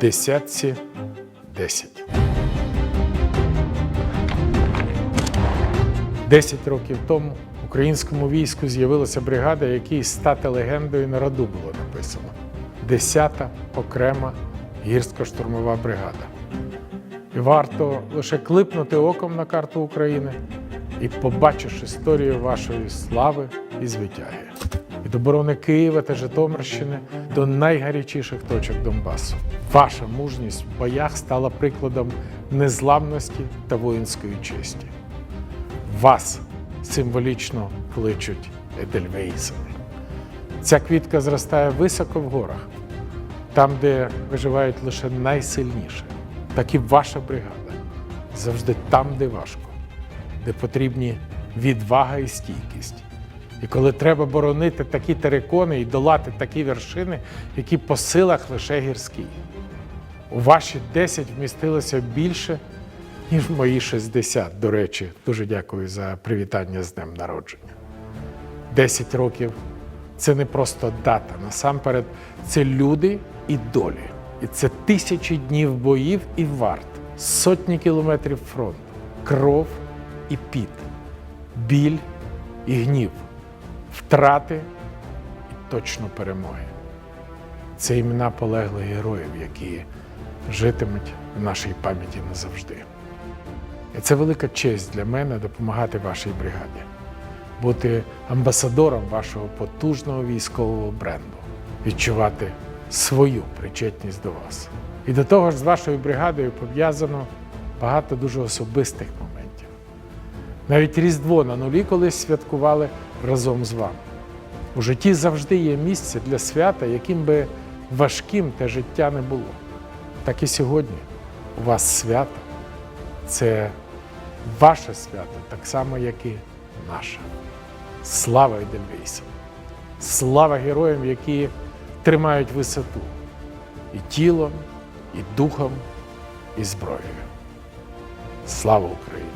десятці десять. Десять років тому в українському війську з'явилася бригада, якій стати легендою на роду було написано. Десята окрема гірсько-штурмова бригада. І варто лише клипнути оком на карту України і побачиш історію вашої слави і звитяги. Від оборони Києва та Житомирщини до найгарячіших точок Донбасу. Ваша мужність в боях стала прикладом незламності та воїнської честі. Вас символічно кличуть Едельвейсами. Ця квітка зростає високо в горах, там, де виживають лише найсильніші. Так і ваша бригада завжди там, де важко, де потрібні відвага і стійкість. І коли треба боронити такі терикони і долати такі вершини, які по силах лише гірські. У ваші 10 вмістилося більше, ніж в мої 60. До речі, дуже дякую за привітання з днем народження. 10 років це не просто дата. Насамперед, це люди і долі. І це тисячі днів боїв і варт, сотні кілометрів фронту, кров і піт, біль і гнів, втрати і точно перемоги. Це імена полеглих героїв, які житимуть в нашій пам'яті назавжди. І це велика честь для мене допомагати вашій бригаді, бути амбасадором вашого потужного військового бренду, відчувати свою причетність до вас. І до того ж, з вашою бригадою пов'язано багато дуже особистих моментів. Навіть Різдво на нулі колись святкували разом з вами. У житті завжди є місце для свята, яким би важким те життя не було. Так і сьогодні у вас свято це ваше свято, так само, як і наше. Слава Едельвейсам! Слава героям, які тримають висоту і тілом, і духом, і зброєю. Слава Україні!